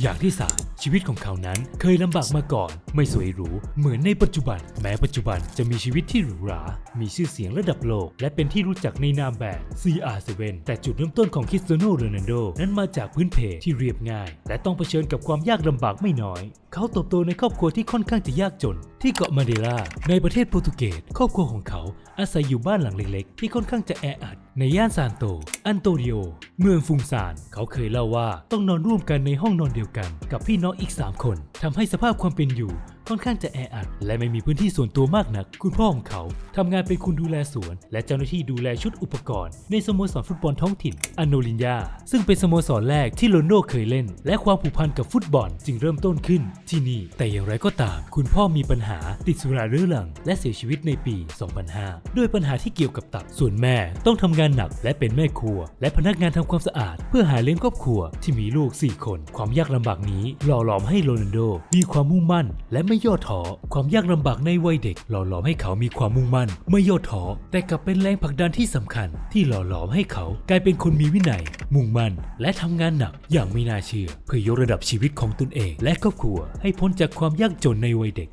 อย่างที่สามชีวิตของเขานั้นเคยลำบากมาก่อน ไม่สวยหรู เหมือนในปัจจุบัน แม้ปัจจุบันจะมีชีวิตที่หรูหรา มีชื่อเสียงระดับโลก และเป็นที่รู้จักในนามแบรนด์ CR7 แต่จุดเริ่มต้นของคริสเตียโนโรนัลโดนั้นมาจากพื้นเพที่เรียบง่าย และต้องเผชิญกับความยากลำบากไม่น้อย เขาเติบโตในครอบครัวที่ค่อนข้างจะยากจน ที่เกาะมาเดลาในประเทศโปรตุเกสครอบครัวของเขา อาศัยอยู่บ้านหลังเล็กๆ ที่ค่อนข้างจะแออัด ในย่านซานโต อันโตริโอ เมืองฟุงซาน เขาเคยเล่าว่าต้องนอนร่วมกันในห้องนอนเดียวกัน กับพี่น้องอีก 3 คนทำให้สภาพความเป็นอยู่ ค่อนข้างจะแออัดและไม่มีพื้นที่ส่วนตัวมากนัก คุณพ่อของเขาทำงานเป็นคุณดูแลสวน และเจ้าหน้าที่ดูแลชุดอุปกรณ์ ในสโมสรฟุตบอลท้องถิ่นอโนลินยา ซึ่งเป็นสโมสรแรกที่โรนโดเคยเล่น และความผูกพันกับฟุตบอลจึงเริ่มต้นขึ้นที่นี่ แต่อย่างไรก็ตาม คุณพ่อมีปัญหาติดสุราเรื้อรัง และเสียชีวิตในปี 2005 ด้วยปัญหาที่เกี่ยวกับตับ ส่วนแม่ต้องทำงานหนักและเป็นแม่ครัว และพนักงานทำความสะอาด เพื่อหาเลี้ยงครอบครัวที่มีลูก 4 คน ความยากลำบากนี้หล่อหลอมให้โรนัลโดมีความมุ่งมั่น และไม่ไม่ย่อท้อความยากลำบากในวัยเด็ก หล่อหลอมให้เขามีความมุ่งมั่น ไม่ย่อท้อแต่กลับเป็นแรงผลักดันที่สำคัญ ที่หล่อหลอมให้เขากลายเป็นคนมีวินัย มุ่งมั่น และทำงานหนักอย่างไม่น่าเชื่อ เพื่อยกระดับชีวิตของตนเอง และครอบครัวให้พ้นจากความยากจนในวัยเด็ก